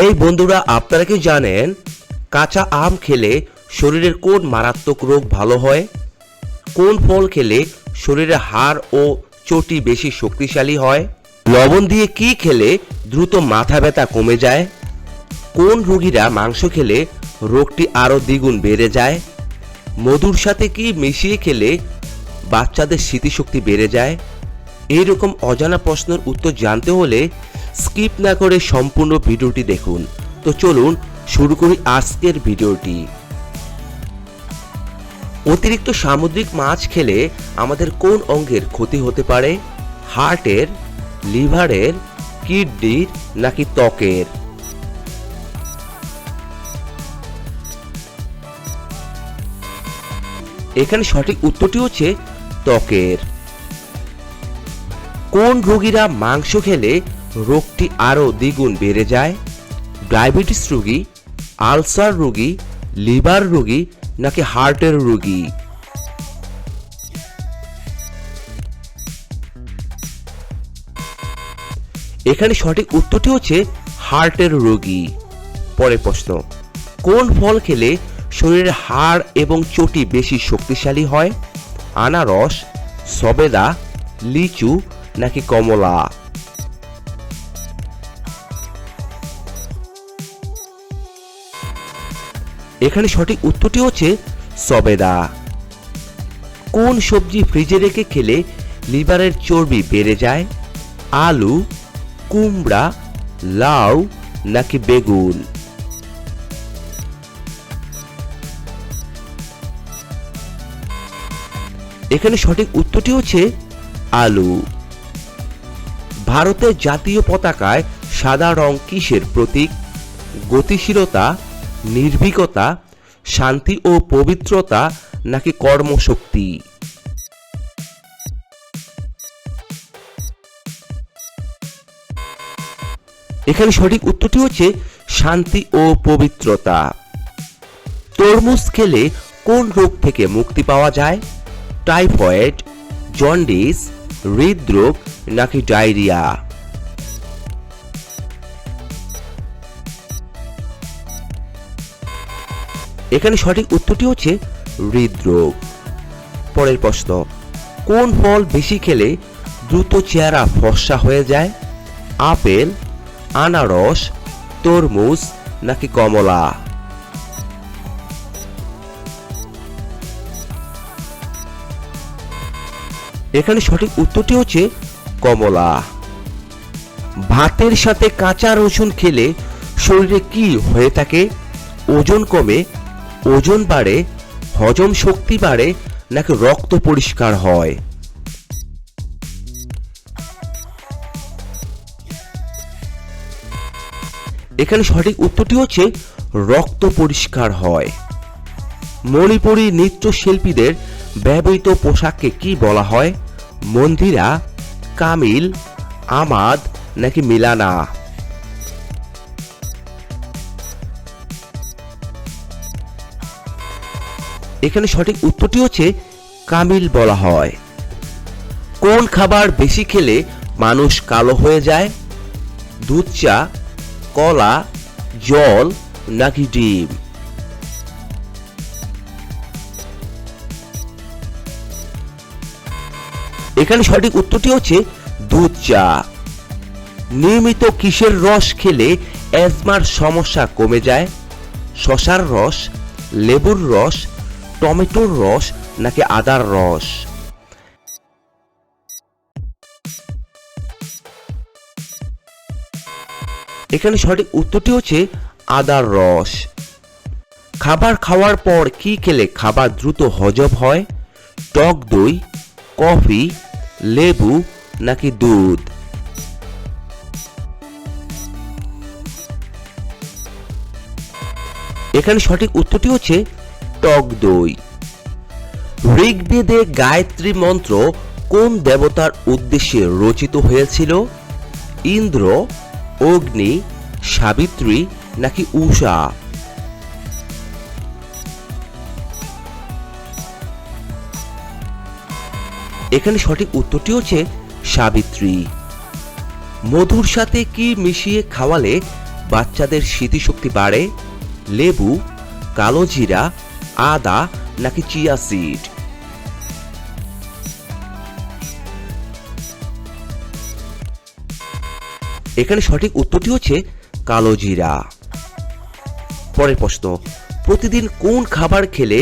এই বন্ধুরা, আপনারা কি জানেন কাঁচা আম খেলে শরীরের কোন মারাত্মক রোগ ভালো হয়? কোন ফল খেলে শরীরে হাড় ও চটি বেশি শক্তিশালী হয়? লবণ দিয়ে কি খেলে দ্রুত মাথা ব্যথা কমে যায়? কোন রোগীরা মাংস খেলে রোগটি আরও দ্বিগুণ বেড়ে যায়? মধুর সাথে কি মিশিয়ে খেলে বাচ্চাদের স্মৃতিশক্তি বেড়ে যায়? এই রকম অজানা প্রশ্নের উত্তর জানতে হলে স্কিপ না করে সম্পূর্ণ ভিডিওটি দেখুন। তো চলুন শুরু করি আজকের ভিডিওটি। অতিরিক্ত সামুদ্রিক মাছ খেলে আমাদের কোন অঙ্গের ক্ষতি হতে পারে? হার্টের, লিভারের, কিডনির নাকি ত্বকের? এখানে সঠিক উত্তরটি হচ্ছে ত্বকের। কোন রোগীরা মাংস খেলে রোগটি আরও দ্বিগুণ বেড়ে যায়। ডায়াবেটিস রোগী, আলসার রোগী, লিভার রোগী নাকি হার্টের রোগী? এখানে সঠিক উত্তরটি হচ্ছে হার্টের রোগী। পরে প্রশ্ন, কোন ফল খেলে শরীরের হাড় এবং চটি বেশি শক্তিশালী হয়? আনারস, সবেদা, লিচু নাকি কমলা? এখানে সঠিক উত্তরটি হচ্ছে সবেদা। কোন সবজি ফ্রিজে রেখে খেলে লিভারের চর্বি বেড়ে যায়? আলু, কুমড়া, লাউ নাকি বেগুন? এখানে সঠিক উত্তরটি হচ্ছে আলু। ভারতের জাতীয় পতাকায় সাদা রং কিসের প্রতীক? গতিশীলতা নির্ভীকতা, শান্তি ও পবিত্রতা নাকি কর্মশক্তি? এখানে সঠিক উত্তরটি হচ্ছে শান্তি ও পবিত্রতা। তরমুজ খেলে কোন রোগ থেকে মুক্তি পাওয়া যায়? টাইফয়েড, জন্ডিস, হৃদরোগ নাকি ডায়রিয়া? এখানে সঠিক উত্তরটি হচ্ছে হৃদরোগ। পরের প্রশ্ন, কোন ফল বেশি খেলে দ্রুত চেহারা ফর্সা হয়ে যায়? আপেল, আনারস, তরমুজ নাকি কমলা? এখানে সঠিক উত্তরটি হচ্ছে কমলা। ভাতের সাথে কাঁচা রসুন খেলে শরীরে কি হয়ে থাকে? ওজন কমে ওজন বাড়ে, হজম শক্তি বাড়ে, নাকি রক্ত পরিষ্কার হয়? এখানে সঠিক উত্তরটি হচ্ছে রক্ত পরিষ্কার হয়। মণিপুরী নৃত্যশিল্পীদের ব্যবহৃত পোশাককে কি বলা হয়? মন্দিরা, কামিল, আমাদ, নাকি মিলানা? এখানে সঠিক উত্তরটি হচ্ছে কামিল বলা হয়। কোন খাবার বেশি খেলে মানুষ কালো হয়ে যায়? দুধ চা, কলা, জল নাকি ডিম? এখানে সঠিক উত্তরটি হচ্ছে দুধ চা। নিয়মিত কিসের রস খেলে অ্যাজমার সমস্যা কমে যায়? শশার রস, লেবুর রস টমেটোর রস নাকি আদার রস? এখানে সঠিক উত্তরটি হচ্ছে আদার রস। খাবার খাওয়ার পর কি খেলে খাবার দ্রুত হজম হয়? টক দই, কফি, লেবু নাকি দুধ? এখানে সঠিক উত্তরটি হচ্ছে টক দই। ঋগ্বেদে গায়ত্রী মন্ত্র কোন দেবতার উদ্দেশ্যে রচিত হয়েছিল? ইন্দ্র, অগ্নি, সাবিত্রী নাকি উষা এখানে সঠিক উত্তরটি হচ্ছে সাবিত্রী। মধুর সাথে কি মিশিয়ে খাওয়ালে বাচ্চাদের স্মৃতিশক্তি বাড়ে? লেবু, কালো জিরা আদা নাকি চিয়া সিড এখানে সঠিক উত্তরটি হচ্ছে কালো জিরা। পরের প্রশ্ন, প্রতিদিন কোন খাবার খেলে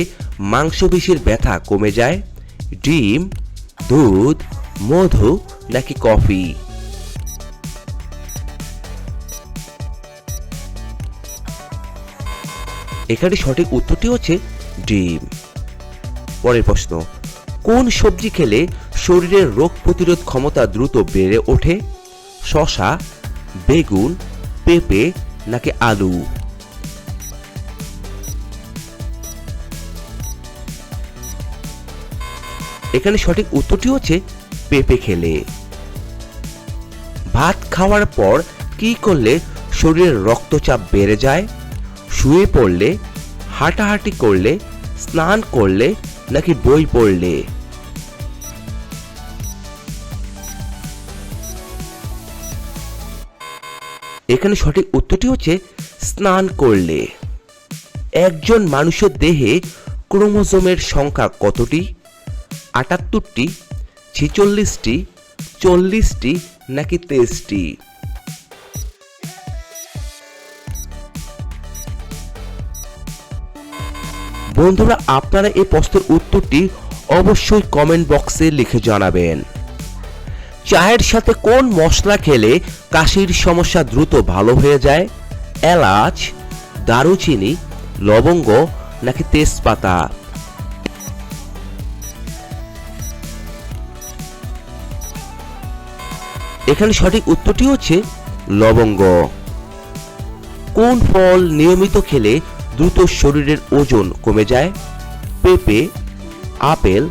মাংসপেশির ব্যথা কমে যায়? ডিম, দুধ, মধু নাকি কফি? এখানে সঠিক উত্তরটি হচ্ছে ডিম। পরের প্রশ্ন, কোন সবজি খেলে শরীরের রোগ প্রতিরোধ ক্ষমতা দ্রুত বেড়ে ওঠে? শশা বেগুন, পেঁপে নাকি আলু? এখানে সঠিক উত্তরটি হচ্ছে পেঁপে খেলে। ভাত খাওয়ার পর কি করলে শরীরের রক্তচাপ বেড়ে যায়? শুয়ে পড়লে হাঁটাহাঁটি করলে, স্নান করলে নাকি বই পড়লে? এখানে সঠিক উত্তরটি হচ্ছে স্নান করলে। একজন মানুষের দেহে ক্রোমোজোমের সংখ্যা কতটি? আটাত্তরটি, ছেচল্লিশটি, চল্লিশটি নাকি তেইশটি? বন্ধুরা, আপনারা এই প্রশ্নের উত্তরটি অবশ্যই কমেন্ট বক্সে লিখে জানাবেন। চায়ের সাথে কোন মশলা খেলে কাশির সমস্যা দ্রুত ভালো হয়ে যায়? এলাচ, দারুচিনি, লবঙ্গ নাকি তেজপাতা? এখানে সঠিক উত্তরটি হচ্ছে লবঙ্গ। কোন ফল নিয়মিত খেলে দ্রুত শরীরের ওজন কমে যায়, পেঁপে, আপেল,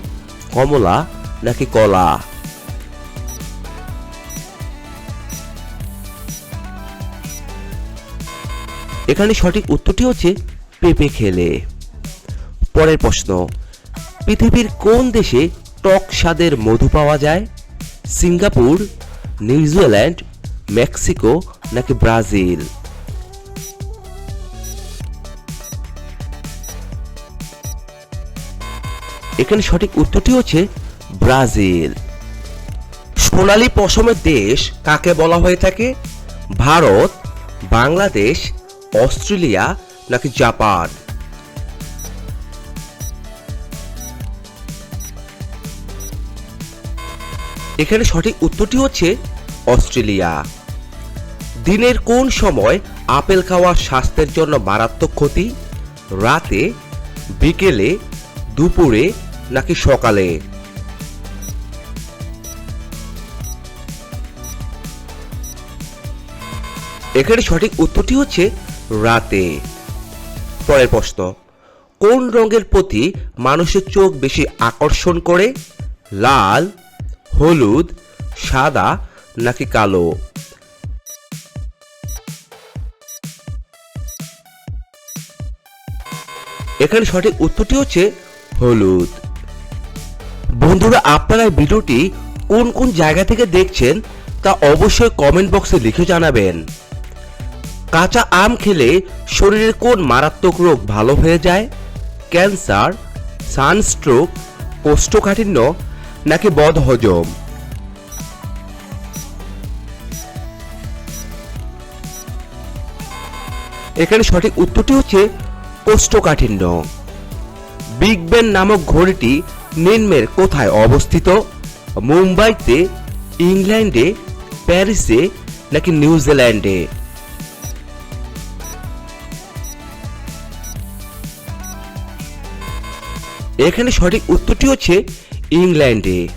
কমলা নাকি কলা। এখানে সঠিক উত্তরটি হচ্ছে পেঁপে খেলে। পরের প্রশ্ন, পৃথিবীর কোন দেশে টক স্বাদের মধু পাওয়া যায়? সিঙ্গাপুর, নিউজিল্যান্ড, মেক্সিকো নাকি ব্রাজিল? এখানে সঠিক উত্তরটি হচ্ছে ব্রাজিল। সোনালী পশমের দেশ কাকে বলা হয়ে থাকে? ভারত, বাংলাদেশ, অস্ট্রেলিয়া নাকি জাপান? এখানে সঠিক উত্তরটি হচ্ছে অস্ট্রেলিয়া। দিনের কোন সময় আপেল খাওয়া স্বাস্থ্যের জন্য মারাত্মক ক্ষতি? রাতে, বিকেলে, দুপুরে নাকি সকালে? এখানে সঠিক উত্তরটি হচ্ছে রাতে। পরের প্রশ্ন, কোন রঙের প্রতি মানুষের চোখ বেশি আকর্ষণ করে? লাল, হলুদ, সাদা নাকি কালো? এখানে সঠিক উত্তরটি হচ্ছে হলুদ। বন্ধুরা, আপনারা ভিডিওটি কোন কোন জায়গা থেকে দেখছেন তা অবশ্যই কমেন্ট বক্সে লিখে জানাবেন। কাঁচা আম খেলে শরীরের কোন মারাত্মক রোগ ভালো হয়ে যায়? ক্যান্সার, সানস্ট্রোক, কোষ্ঠকাঠিন্য নাকি বদহজম? এখানে সঠিক উত্তরটি হচ্ছে কোষ্ঠকাঠিন্য। বিগ বেন নামক ঘড়িটি নিম্নের কোথায় অবস্থিত? মুম্বাইতে, ইংল্যান্ডে, প্যারিসে, নাকি নিউজিল্যান্ডে এখানে সঠিক উত্তরটি হচ্ছে ইংল্যান্ডে।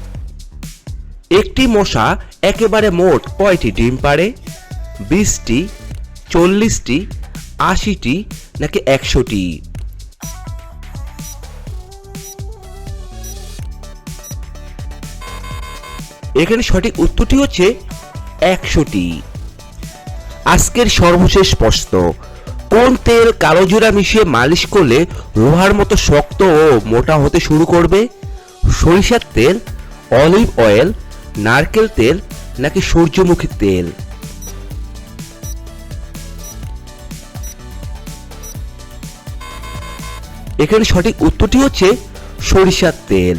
একটি মশা একেবারে মোট কয়টি ডিম পারে বিশটি, চল্লিশটি, আশিটি, নাকি একশোটি? এখানে সঠিক উত্তরটি হচ্ছে একশোটি। আজকের সর্বশেষ প্রশ্ন, কোন তেল কালোজিরা মিশিয়ে মালিশ করলে লোহার মতো শক্ত ও মোটা হতে শুরু করবে? সরিষার তেল, অলিভ অয়েল, নারকেল তেল নাকি সূর্যমুখী তেল? এখানে সঠিক উত্তরটি হচ্ছে সরিষার তেল।